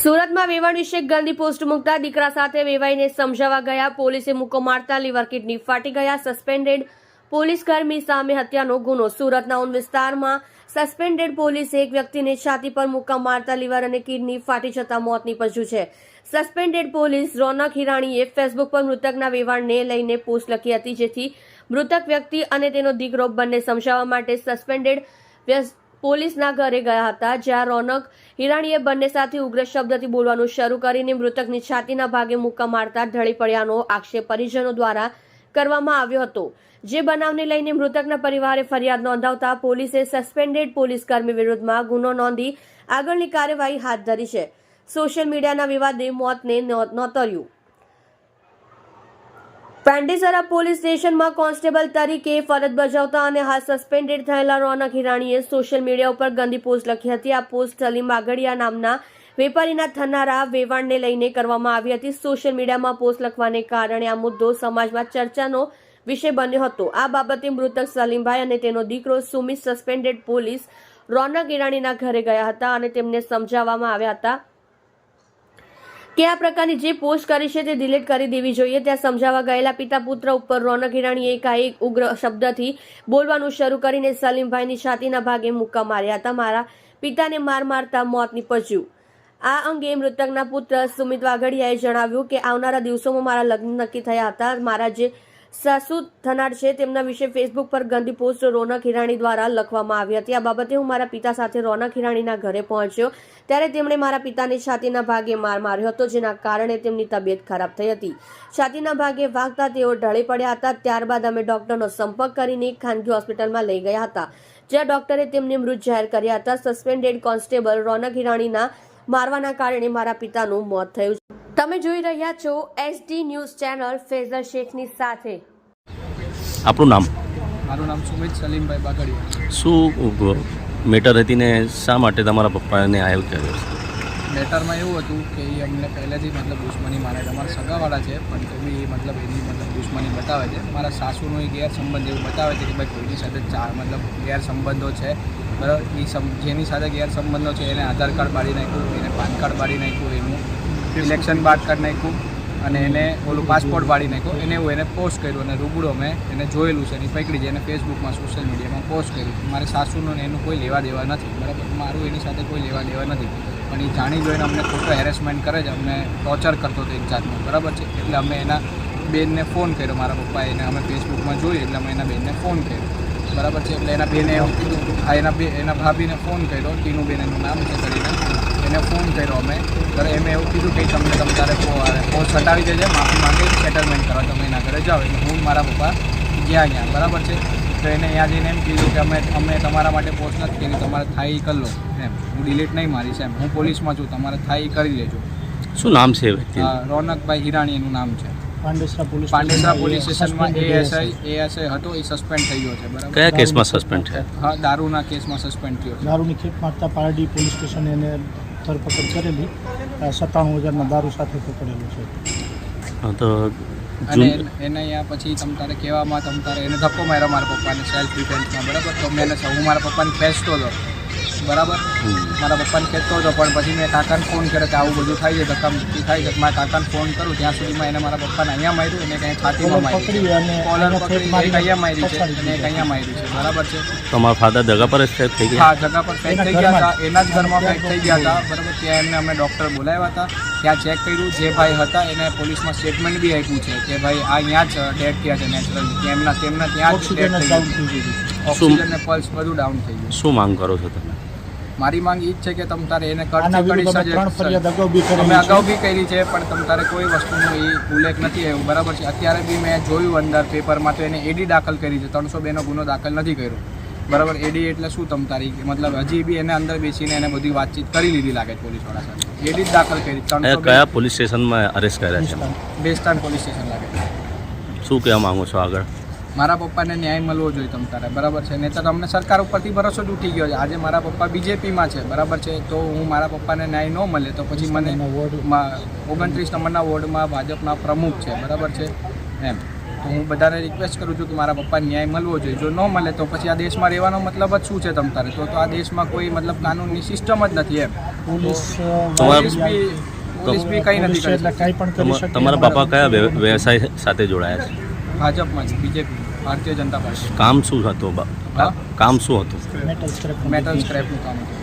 સુરતમાં વેવાણ વિશે ગંદી પોસ્ટ મૂકતા દીકરા સાથે વેવાઈને સમજાવવા ગયા. પોલીસે મુક્કો મારતા લીવર કિડની ફાટી ગયા. સસ્પેન્ડેડ પોલીસ કર્મી સામે હત્યાનો ગુનો. સુરતના ઉન વિસ્તારમાં સસ્પેન્ડેડ પોલીસે એક વ્યક્તિને છાતી પર મુક્કા મારતા લીવર અને કિડની ફાટી જતા મોત નીપજ્યું છે. સસ્પેન્ડેડ પોલીસ રોનક હિરાણીએ ફેસબુક પર મૃતકના વેવાણને લઈને પોસ્ટ લખી હતી, જેથી મૃતક વ્યક્તિ અને તેનો દીકરો બંને સમજાવવા માટે સસ્પેન્ડેડ પોલીસના ઘરે ગયા હતા, જ્યાં રોનક હિરાણીએ બંને સાથે ઉગ્ર શબ્દથી બોલવાનું શરૂ કરીને મૃતકની છાતીના ભાગે મુક્કા મારતા ઢળી પડ્યાનો આક્ષેપ પરિજનો દ્વારા કરવામાં આવ્યો હતો. જે બનાવને લઈને મૃતકના પરિવારે ફરિયાદ નોંધાવતા પોલીસે સસ્પેન્ડેડ પોલીસ કર્મી વિરુદ્ધમાં ગુનો નોંધી આગળની કાર્યવાહી હાથ ધરી છે. સોશિયલ મીડિયાના વિવાદે મોતને નોતર્યું પાંડેસરા પોલીસ સ્ટેશનમાં કોન્સ્ટેબલ તરીકે ફરજ બજાવતા અને હાલ સસ્પેન્ડેડ થયેલા રોનક હિરાણીએ સોશિયલ મીડિયા ઉપર ગંદી પોસ્ટ લખી હતી. આ પોસ્ટ સલીમ બાગડિયા નામના વેપારીના થનારા વેવાણને લઈને કરવામાં આવી હતી. સોશિયલ મીડિયામાં પોસ્ટ લખવાને કારણે આ મુદ્દો સમાજમાં ચર્ચાનો વિષય બન્યો હતો. આ બાબતે મૃતક સલીમભાઈ અને તેનો દીકરો સુમિત સસ્પેન્ડેડ પોલીસ રોનક હિરાણીના ઘરે ગયા હતા અને તેમને સમજાવવામાં આવ્યા હતા. કે આ પ્રકારની જે પોસ્ટ કરી છે તે ડિલીટ કરી દેવી જોઈએ? ત્યાં સમજાવવા ગયેલા પિતા પુત્ર ઉપર રોનક હિરાણીએ એકાએક ઉગ્ર શબ્દથી બોલવાનું શરૂ કરીને સલીમભાઈની છાતીના ભાગે મુક્કા માર્યા હતા. મારા પિતાને માર મારતા મોત નીપજ્યું. આ અંગે મૃતકના પુત્ર સુમિત વાઘડિયાએ જણાવ્યું કે આવનારા દિવસોમાં મારા લગ્ન નક્કી થયા હતા. મારા જે સાસુ થનાર છે તેમના વિશે ફેસબુક પર ગંદી પોસ્ટ રોનક હિરાણી દ્વારા લખવામાં આવી હતી. આ બાબતે હું મારા પિતા સાથે રોનક હિરાણીના ઘરે પહોંચ્યો. ત્યારે તેમણે મારા પિતાની છાતીના ભાગે માર માર્યો હતો, જેના કારણે તેમની તબિયત ખરાબ થઈ હતી. છાતીના ભાગે વાગતા તેઓ ઢળી પડ્યા હતા. ત્યારબાદ અમે ડોક્ટરનો સંપર્ક કરીને એક ખાનગી હોસ્પિટલમાં લઈ ગયા હતા, જ્યાં ડોક્ટરે તેમને મૃત જાહેર કર્યા હતા. સસ્પેન્ડેડ કોન્સ્ટેબલ રોનક હિરાણીના મારવાના કારણે મારા પિતાનું મોત થયું તમે જોઈ રહ્યા છો એસડી ન્યૂઝ ચેનલ ફેઝર શેખની સાથે. આપણું નામ? મારું નામ સુમિત સલીમભાઈ બાગડિયા. શું મેટર હતી ને શા માટે તમારા પપ્પાને આવ્યો કર્યો મેટરમાં એવું હતું કે એ અમને પહેલેથી મતલબ દુશ્મની માને છે. અમારા સગાવાળા છે પણ તો બી મતલબ એની મતલબ દુશ્મની બતાવે છે. મારા સાસુનો એ ગેરસંબંધ એવું બતાવે છે કે ભાઈ કોઈની સાથે ચા મતલબ ગેરસંબંધો છે. બરાબર એ જેની સાથે ગેરસંબંધો છે એને આધાર કાર્ડ બાળી નાખ્યું એને પાન કાર્ડ બાળી નાખ્યું એનું ઇલેક્શન બાદ કરી નાખ્યું અને એને ઓલું પાસપોર્ટ વાળી નાખ્યો. એને એવું એને પોસ્ટ કર્યું અને રૂબડો મેં એને જોયેલું છે એની પકડી છે એને ફેસબુકમાં સોશિયલ મીડિયામાં પોસ્ટ કર્યું. મારે સાસુનું એનું કોઈ લેવા દેવા નથી. બરાબર? મારું એની સાથે કોઈ લેવા દેવા નથી. પણ એ જાણી જોઈને અમને ખોટો હેરેસમેન્ટ કરે છે, અમને ટોર્ચર કરતો હતો એક જાતનો. બરાબર છે? એટલે અમે એના બેનને ફોન કર્યો. મારા પપ્પાએ એને અમે ફેસબુકમાં જોયું એટલે અમે એના બેનને ફોન કર્યો. બરાબર છે? એટલે એના બેને એવું કીધું, આ એના બે, એના ભાભીને ફોન કર્યો. ટીનુબેન એનું નામ છે કરીને. એને ફોન કર્યો અમે. ત્યારે એમ એવું કીધું કે તમને તમે તારે પોસ્ટ હટાવી દેજે માફી માંગે સેટલમેન્ટ કરવા તમે એના ઘરે જાઓ. એટલે હું મારા પપ્પા ગયા ગયા બરાબર છે? તો એને ત્યાં જઈને એમ કીધું કે અમે અમે તમારા માટે પોસ્ટ નથી કરી તમારે થાય કરી લો એમ. હું ડિલીટ નહીં મારીશ એમ. હું પોલીસમાં છું તમારે થાય કરી લેજો. શું નામ છે રોનકભાઈ હિરાણી એનું નામ છે. પાંડેસરા પોલીસ પાંડેસરા પોલીસ સ્ટેશનમાં એએસઆઈ એએસઆઈ હતો એ સસ્પેન્ડ થઈ ગયો છે બરાબર? કયા કેસમાં સસ્પેન્ડ છે હા દારૂના કેસમાં સસ્પેન્ડ થયો દારૂની ખેપ મારતા પારડી પોલીસ સ્ટેશન એને ધરપકડ કરેલી સત્તાણું હજારના દારૂ સાથે પકડેલું છે. હા, તો અને એને- એને અહીંયા પછી તમ તારે કહેવામાં તમ તારે એને ધક્કો માર્યો મારા પપ્પાને સેલ્ફ ડિફેન્સમાં બરાબર? તો મેં એને હું મારા પપ્પાને ખેંચતો હતો બરાબર? મારા પપ્પાને કહેતો હતો પણ પછી મેં કાકાને ફોન કર્યો કે આવું બધું થાય છે ધક્કામુક્કી થાય છે. મારા કાકાને ફોન કરું ત્યાં સુધીમાં એને મારા પપ્પાને અહીંયા માર્યું અને કંઈ છાતીમાં કોલર પકડી અને માર્યું કોલર પકડી એક અહીંયા માર્યું છે અને એક અહીંયા માર્યું છે બરાબર છે? તમારા ફાધર જગા પર જ થઈ ગયા? હા જગા પર ફેક થઈ ગયા હતા એના જ ઘરમાં ફેક થઈ ગયા હતા બરાબર? ત્યાં એમને અમે ડૉક્ટર બોલાવ્યા હતા ત્યાં ચેક કર્યું જે ભાઈ હતા એને પોલીસમાં સ્ટેટમેન્ટ બી આપ્યું છે કે ભાઈ આ અહીંયા જ ડેડ થયા છે નેચરલી તેમના તેમના ત્યાં જ ડેડ થઈ ગયું ઓક્સિજન ને પલ્સ બધું ડાઉન થઈ ગયું. શું માંગ કરો છો તમે? મારી માંગ એ જ છે કે તમ તારે એને કટ કરી સજે ત્રણ ફરિયાદ અગાઉ બી અમે અગાઉ બી કરી છે પણ તમ તારે કોઈ વસ્તુનો એ ઉલ્લેખ નથી આવ્યો. બરાબર છે? અત્યારે બી મેં જોયું અંદર પેપરમાં તો એને એડી દાખલ કરી છે. ત્રણસો બેનો ગુનો દાખલ નથી કર્યો. બરાબર? એડી એટલે શું તમ તારી? મતલબ હજી બી એને અંદર બેસીને એને બધી વાતચીત કરી લીધી લાગે છે પોલીસવાળા સાથે. એડી જ દાખલ કરી. ત્રણસો કયા પોલીસ સ્ટેશનમાં અરેસ્ટ કર્યા છે? બેસ્તાન પોલીસ સ્ટેશન લાગે છે. શું કહેવા માંગો છો આગળ? મારા પપ્પાને ન્યાય મળવો જોઈએ તમ તારે બરાબર છે? નહીં તો તમને સરકાર ઉપરથી ભરોસો જ ઉઠી ગયો છે. આજે મારા પપ્પા બીજેપીમાં છે બરાબર છે? તો હું મારા પપ્પાને ન્યાય ન મળે તો પછી મને વોર્ડમાં. ઓગણત્રીસ નંબરના વોર્ડમાં ભાજપના પ્રમુખ છે બરાબર છે? એમ. તો હું બધાને રિક્વેસ્ટ કરું છું કે મારા પપ્પાને ન્યાય મળવો જોઈએ. જો ન મળે તો પછી આ દેશમાં રહેવાનો મતલબ જ શું છે તમ તારે? તો આ દેશમાં કોઈ મતલબ કાનૂનની સિસ્ટમ જ નથી એમ. પોલીસ બી કંઈ નથી તમારા પપ્પા કયા વ્યવસાય સાથે જોડાયા છે? ભાજપમાં જ બીજેપી ભારતીય જનતા પાર્ટી. કામ શું હતું? કામ શું હતું? મેટલ સ્ક્રેપનું કામ હતું.